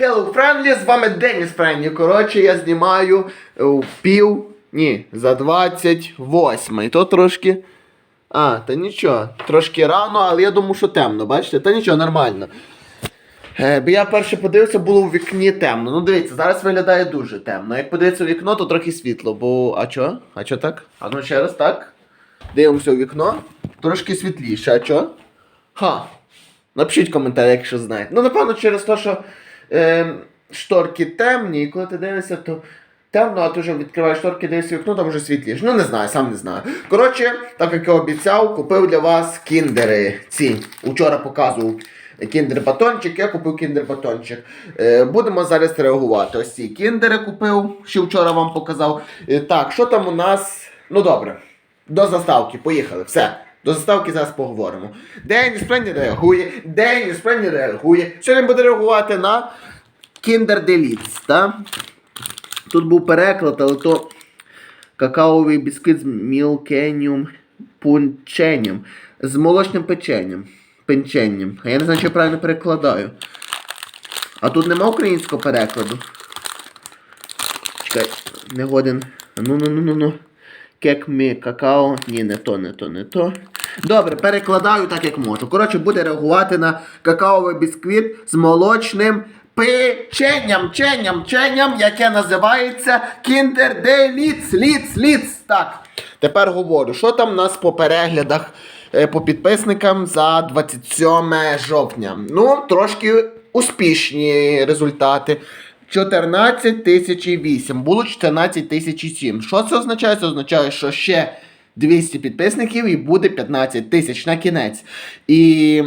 Hello Friendly, з вами Деніс Френдлі. Коротше, я знімаю е, у пів, ні, за 28. І то трошки. А, та нічого, трошки рано, але я думаю, що темно, бачите? Та нічого, нормально. Е, бо я перше подивився, було в вікні темно. Ну дивіться, зараз виглядає дуже темно. Як подивитися в вікно, то трохи світло, бо. А чо? А чо так? А ну ще раз так. Дивимося у вікно. Трошки світліше, а чо? Ха. Напишіть коментарі, якщо знаєте. Ну, напевно, через те, що е, шторки темні, і коли ти дивишся, то темно, а ти вже відкриваєш шторки, дивишся вікно, там вже світліше. Ну, не знаю, сам не знаю. Коротше, так як я обіцяв, купив для вас кіндери. Ці. Учора показував кіндер батончик, я купив кіндер батончик. Е, будемо зараз реагувати. Ось ці кіндери купив, ще вчора вам показав. Е, так, що там у нас? Ну добре. До заставки, поїхали. Все. До заставки зараз поговоримо. Деніс Френді реагує, Деніс Френді реагує. Сьогодні буде реагувати на Kinder Delice, так? Тут був переклад, але то какаовий бісквіт з мілкенням пунченням. З молочним печенням. Печенням. А я не знаю, чи я правильно перекладаю. А тут нема українського перекладу. Чекай, не годен. Ну ну ну ну ну. Кек мі какао. Ні, не то, не то, не то. Добре, перекладаю так, як можу. Коротше, буде реагувати на какаовий бісквіт з молочним печенням, ченням, ченням, яке називається Kinder Delice, Ліц, Ліц. Так. Тепер говорю, що там у нас по переглядах, е, по підписникам за 27 жовтня. Ну, трошки успішні результати. 14 тисяч 8, було 14 тисяч 7. Що це означає? Це означає, що ще 200 підписників і буде 15 тисяч на кінець. І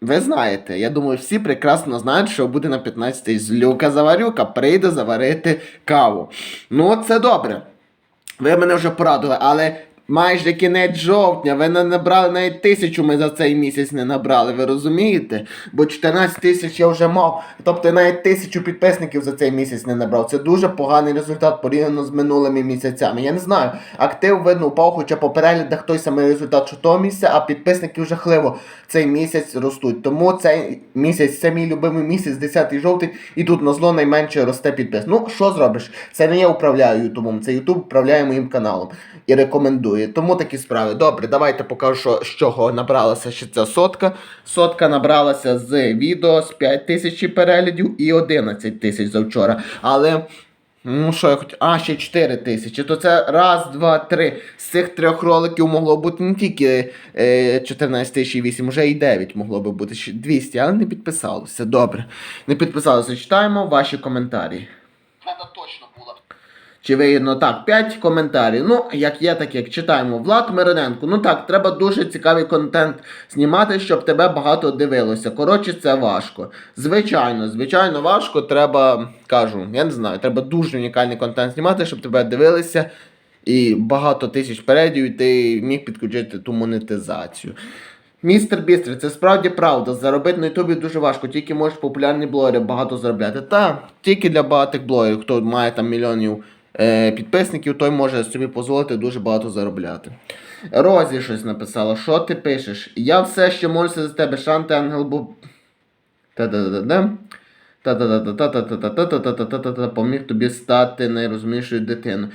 ви знаєте, я думаю, всі прекрасно знають, що буде на 15 тисяч. Злюка Заварюка прийде заварити каву. Ну, це добре. Ви мене вже порадили, але майже кінець жовтня, ви не набрали навіть тисячу ми за цей місяць не набрали, ви розумієте? Бо 14 тисяч я вже мав. Тобто навіть тисячу підписників за цей місяць не набрав. Це дуже поганий результат порівняно з минулими місяцями. Я не знаю, актив видно упав, хоча по переглядах той самий результат, що того місяця, а підписники жахливо цей місяць ростуть. Тому цей місяць це мій любимий місяць, 10 жовтий, і тут на зло найменше росте підпис. Ну, що зробиш? Це не я управляю Ютубом, це Ютуб управляє моїм каналом і рекомендує. Тому такі справи. Добре, давайте покажу, з чого набралася ще ця сотка. Сотка набралася з відео з 5 тисяч переглядів і 11 тисяч завчора. Але. Ну що я хотів. А, ще 4 тисячі. То це раз, два, три. З цих трьох роликів могло бути не тільки е, 14 тисяч і 8, вже і 9 могло би бути 200, але не підписалося. Добре. Не підписалося. Читаємо ваші коментарі. Треба точно. Чи вигідно так, 5 коментарів. Ну, як є, так як читаємо. Влад Мироненко. Ну так, треба дуже цікавий контент знімати, щоб тебе багато дивилося. Коротше, це важко. Звичайно, звичайно, важко. Треба, кажу, я не знаю, треба дуже унікальний контент знімати, щоб тебе дивилися. І багато тисяч передів, і ти міг підключити ту монетизацію. Містер Бістер, це справді правда. Заробити на Ютубі дуже важко, тільки можеш популярні блогери багато заробляти. Та, тільки для багатих блогерів, хто має там мільйонів підписників, той може собі дозволити дуже багато заробляти. Розі щось написала. Що ти пишеш? Я все ще молюся за тебе, Шанти Ангел бо. Та-да-да-да. Та-та-та-та-та-та-та-та-та-та-та-та-та поміг тобі стати найрозумнішою дитиною.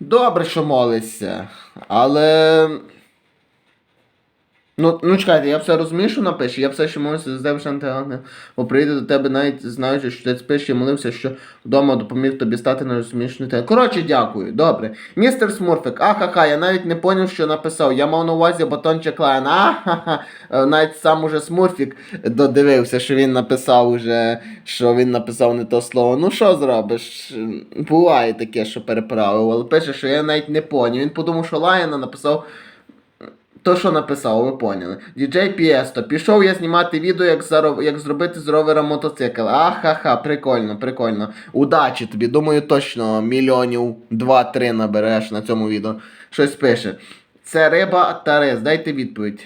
Добре, що молишся, але. Ну, ну чекайте, я все розумію, що напише, я все ще молюся за тебе, Шантеане, бо прийде до тебе навіть знаючи, що ти спиш, я молився, що вдома допоміг тобі стати на розумішною те. Коротше, дякую, добре. Містер Смурфик, ахаха, я навіть не поняв, що написав. Я мав на увазі батончик Лайон. Ахаха. Е, Навіть сам уже Смурфік додивився, що він написав уже, що він написав не то слово. Ну що зробиш? Буває таке, що переправив, але пише, що я навіть не поняв. Він подумав, що Лайона написав. То, що написав, ви поняли. DJ Піесто. Пішов я знімати відео, як, зароб... як зробити з ровера мотоцикл. Ахаха, прикольно, прикольно. Удачі тобі. Думаю, точно мільйонів 2-3 набереш на цьому відео. Щось пише. Це риба та рис. Дайте відповідь.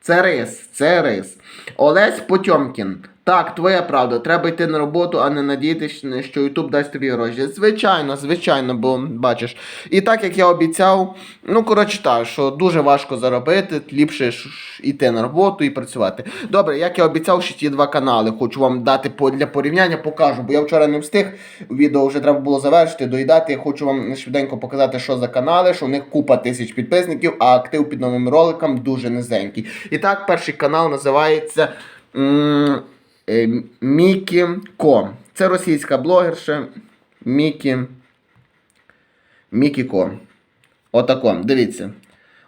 Це рис, це рис. Олесь Потьомкін. Так, твоя правда, треба йти на роботу, а не надіятися, що Ютуб дасть тобі гроші. Звичайно, звичайно, бо бачиш. І так як я обіцяв, ну коротше так, що дуже важко заробити, ліпше йти на роботу і працювати. Добре, як я обіцяв, що ті два канали хочу вам дати по, для порівняння, покажу, бо я вчора не встиг. Відео вже треба було завершити, доїдати. Я хочу вам швиденько показати, що за канали, що в них купа тисяч підписників, а актив під новим роликом дуже низенький. І так, перший канал називається. м, Мікі Ко. Це російська блогерша Мікі. Мікі Ко. Отако, дивіться.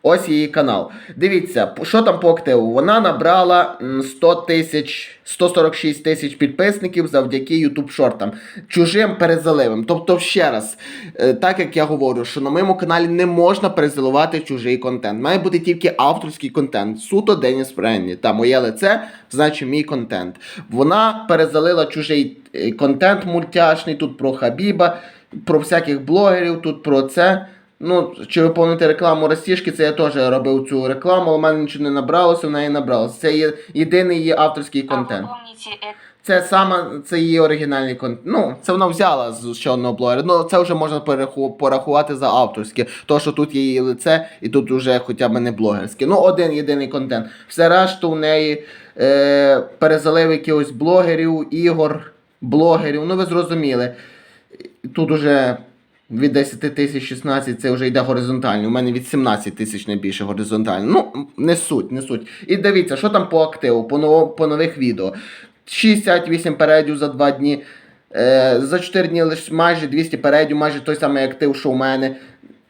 Ось її канал. Дивіться, що там по активу. Вона набрала 100 тисяч, 146 тисяч підписників завдяки YouTube шортам. Чужим перезаливим. Тобто, ще раз, е, так як я говорю, що на моєму каналі не можна перезаливати чужий контент. Має бути тільки авторський контент. Суто Деніс Френні. Та моє лице, значить мій контент. Вона перезалила чужий е, контент мультяшний, тут про Хабіба, про всяких блогерів, тут про це. Ну, чи виповнити рекламу Ростішки, це я теж робив цю рекламу, але в мене нічого не набралося, в неї набралося. Це є єдиний її авторський контент. э, Це саме це її оригінальний контент. Ну, це вона взяла з ще одного блогера. Ну, це вже можна порахувати за авторське. То, що тут є її лице, і тут вже хоча б не блогерське. Ну, один єдиний контент. Все решту в неї е, перезалив якихось блогерів, ігор, блогерів. Ну, ви зрозуміли. Тут уже від 10 тисяч 16 це вже йде горизонтально. У мене від 17 тисяч найбільше горизонтально. Ну, не суть, не суть. І дивіться, що там по активу, по, ново- по нових відео. 68 передів за 2 дні. Е, за 4 дні лише майже 200 передів, майже той самий актив, що у мене.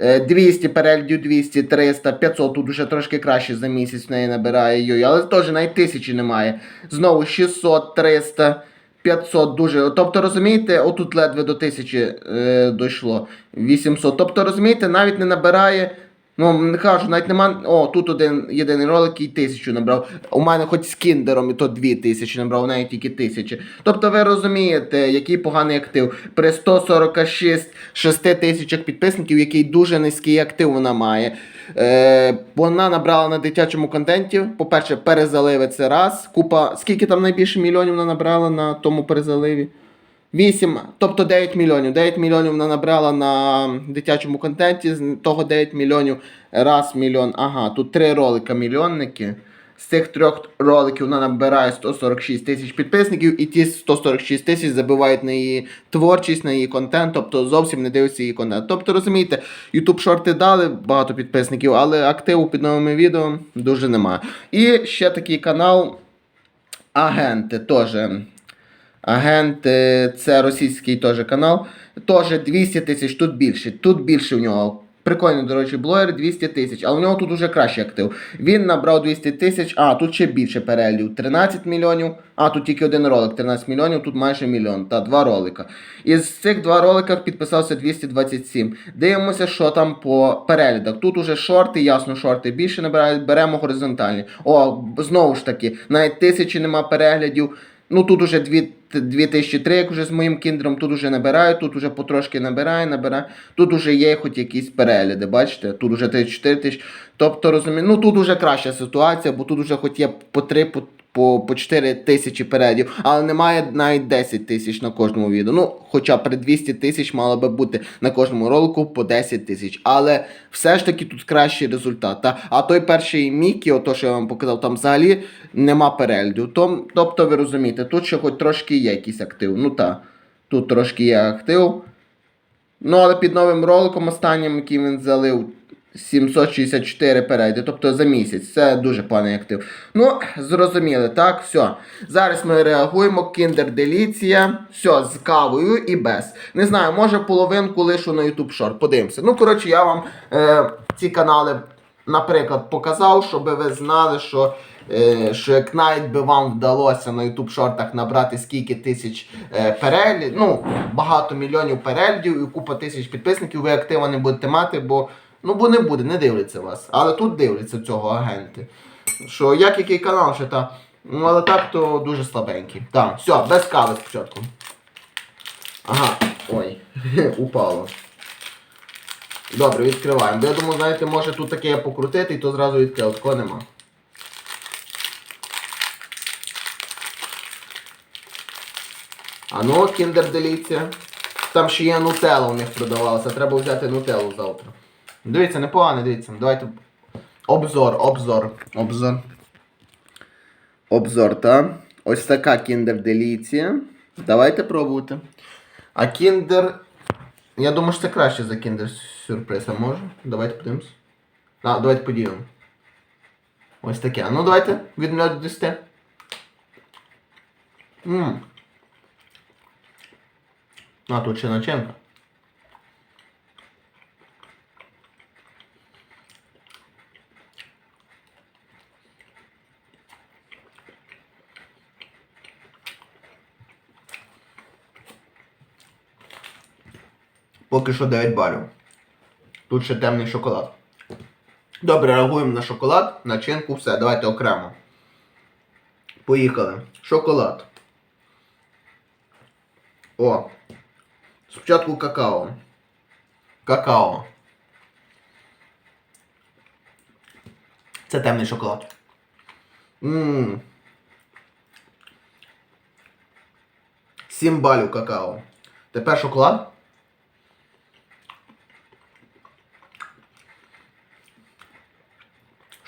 Е, 200 переглядів, 200, 300, 500, тут уже трошки краще за місяць в неї набирає але теж навіть тисячі немає. Знову 600, 300, 500 дуже. Тобто, розумієте, отут ледве до тисячі е, дійшло. 800. Тобто, розумієте, навіть не набирає. Ну, не кажу, навіть нема. О, тут один єдиний ролик і тисячу набрав. У мене хоч з кіндером і то дві тисячі набрав, у неї тільки тисячі. Тобто ви розумієте, який поганий актив. При 146 6 тисячах підписників, який дуже низький актив вона має. Е, вона набрала на дитячому контенті. По-перше, перезаливи це раз. Купа. Скільки там найбільше мільйонів вона набрала на тому перезаливі? 8, тобто 9 мільйонів. 9 мільйонів вона набрала на дитячому контенті, з того 9 мільйонів раз мільйон. Ага, тут три ролика мільйонники. З цих трьох роликів вона набирає 146 тисяч підписників, і ті 146 тисяч забивають на її творчість, на її контент, тобто зовсім не дивляться її контент. Тобто, розумієте, YouTube шорти дали багато підписників, але активу під новими відео дуже немає. І ще такий канал Агенти теж. Агент, е, це російський теж канал. Теж 200 тисяч, тут більше. Тут більше в нього. Прикольний, до речі, блогер 200 тисяч, а у нього тут уже кращий актив. Він набрав 200 тисяч, а тут ще більше переглядів. 13 мільйонів, а тут тільки один ролик, 13 мільйонів, тут майже мільйон. Та два ролика. Із цих два роликах підписався 227. Дивимося, що там по переглядах. Тут уже шорти, ясно, шорти більше набирають, беремо горизонтальні. О, знову ж таки, навіть тисячі нема переглядів. Ну тут уже 2003, як вже з моїм кіндером, тут уже набираю, тут уже потрошки набирає, набирає. Тут уже є хоч якісь перегляди, бачите? Тут уже 34 тисяч. Тобто, розумію, ну тут уже краща ситуація, бо тут уже хоч є по 3, по, по, по 4 тисячі переглядів, але немає навіть 10 тисяч на кожному відео. Ну, хоча при 200 тисяч мало би бути на кожному ролику по 10 тисяч. Але все ж таки тут кращий результат. Та? А той перший Мікі, ото що я вам показав, там взагалі нема переглядів. Том, тобто ви розумієте, тут ще хоч трошки є якийсь актив. Ну так, тут трошки є актив. Ну, але під новим роликом останнім, який він залив, 764 перейди, тобто за місяць. Це дуже поганий актив. Ну, зрозуміли, так, все. Зараз ми реагуємо. Delicia. Все, з кавою і без. Не знаю, може половинку лишу на YouTube Short. Подивимося. Ну, коротше, я вам е, ці канали, наприклад, показав, щоб ви знали, що. е, Що як навіть би вам вдалося на YouTube шортах набрати скільки тисяч е, переглядів, ну багато мільйонів переглядів і купа тисяч підписників, ви актива не будете мати, бо ну бо не буде, не дивляться вас. Але тут дивляться цього агенти. Що як який канал, що та. Ну але так то дуже слабенький. Так, все, без кави спочатку. Ага, ой, упало. Добре, відкриваємо. Я думаю, знаєте, може тут таке покрутити і то зразу відкрив. Такого нема. А ну, кіндер деліться. Там ще є нутелла у них продавалася. Треба взяти нутеллу завтра. Дивіться, непогано, дивіться. Давайте. Обзор, обзор, обзор. Обзор, та? Ось така кіндер деліція. Давайте пробуйте. А кіндер. Я думаю, що це краще за кіндер сюрприз, а може? Давайте подивимось. А, давайте поділимо. Ось таке. А ну давайте від 0 до 10. Ммм. А, тут ще начинка. Поки що 9 балів. Тут ще темний шоколад. Добре, реагуємо на шоколад, начинку, все, давайте окремо. Поїхали. Шоколад. О. Спочатку какао. Какао. Це темний шоколад. Ммм. 7 балів какао. Тепер шоколад.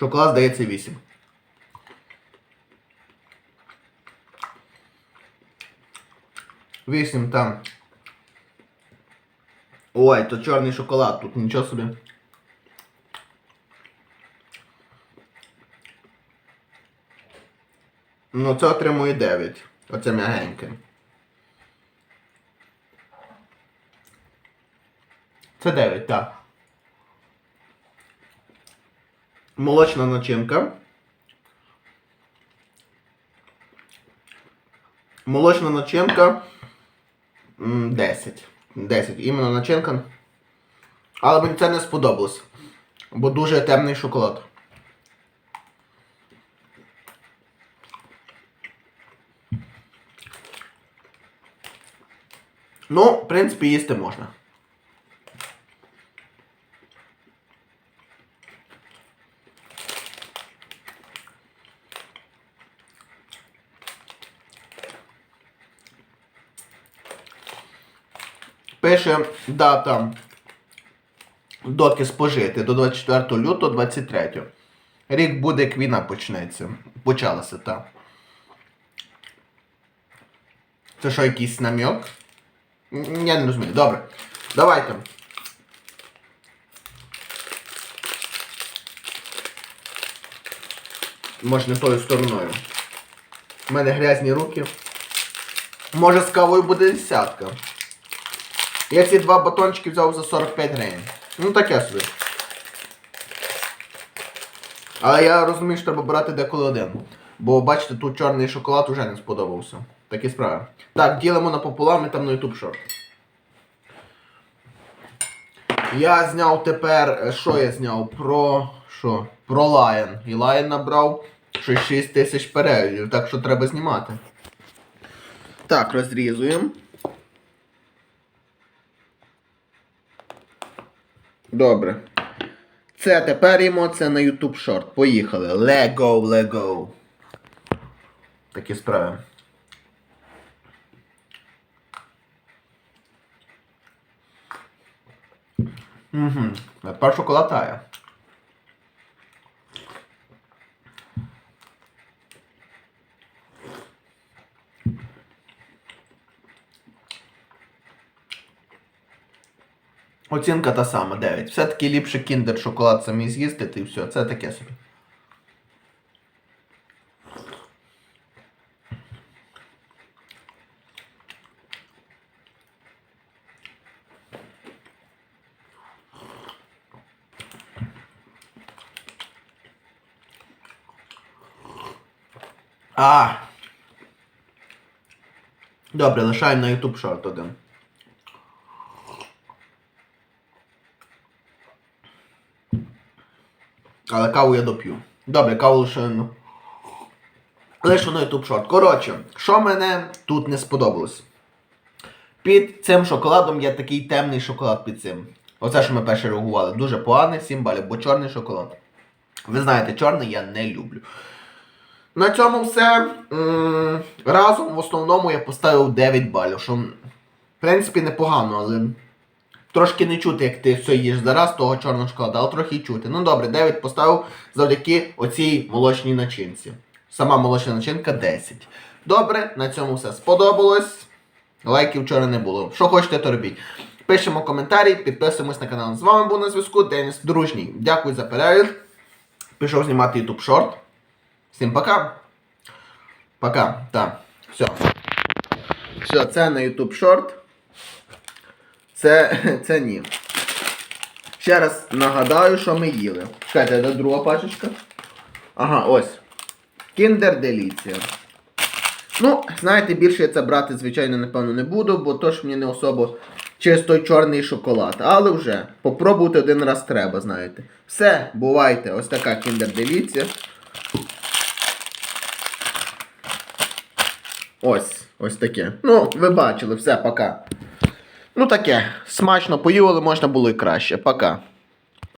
Шоколад здається 8. Вісім там. Ой, то чорний шоколад, тут нічого собі. Ну, це отримує 9. Оце м'ягеньке. Це 9, так. Молочна начинка. Молочна начинка. 10. 10. Іменно начинка. Але мені це не сподобалось. Бо дуже темний шоколад. Ну, в принципі, їсти можна. Пише дата доки спожити до 24 лютого 23. Рік буде, як війна почнеться. Почалася, так. Це що, якийсь намек? Я не розумію. Добре. Давайте. Може не тою стороною. У мене грязні руки. Може з кавою буде десятка. Я ці два батончики взяв за 45 гривень. Ну таке собі. Але я розумію, що треба брати деколи один. Бо бачите, тут чорний шоколад уже не сподобався. Такі справи. Так, ділимо напополам і там на YouTube шорт. Я зняв тепер. е, Що я зняв? Про. що? Про Lion. І Lion набрав щось 6 тисяч переглядів, так що треба знімати. Так, розрізуємо. Добре. Це тепер йому це на YouTube шорт. Поїхали. Лего, Лего. Такі справи. Угу. Тепер шоколад тає. Оцінка та сама, 9. Все-таки ліпше кіндер шоколад самі з'їсти, і все. Це таке собі. А. Добре, лишаємо на YouTube шорт один. Але каву я доп'ю. Добре, каву лише. Лише на YouTube шорт. Коротше, що мене тут не сподобалось? Під цим шоколадом є такий темний шоколад під цим. Оце, що ми перше реагували. Дуже поганий, 7 балів, бо чорний шоколад. Ви знаєте, чорний я не люблю. На цьому все. Разом в основному я поставив 9 балів, що в принципі непогано, але трошки не чути, як ти все їш зараз того чорного шоколада, але трохи чути. Ну добре, 9 поставив завдяки оцій молочній начинці. Сама молочна начинка 10. Добре, на цьому все сподобалось. Лайків вчора не було. Що хочете, то робіть. Пишемо коментарі, підписуємось на канал. З вами був на зв'язку Деніс Дружній. Дякую за перегляд. Пішов знімати YouTube шорт. Всім пока. Пока. Так. Все. Все, це на YouTube шорт. Це, це ні. Ще раз нагадаю, що ми їли. Чекайте, де друга пачечка? Ага, ось. Kinder Delicia. Ну, знаєте, більше я це брати, звичайно, напевно, не буду, бо то ж мені не особо чисто чорний шоколад. Але вже попробувати один раз треба, знаєте. Все, бувайте, ось така Kinder Delicia. Ось, ось таке. Ну, ви бачили, все, пока. Ну таке, смачно поїли, можна було і краще. Пока.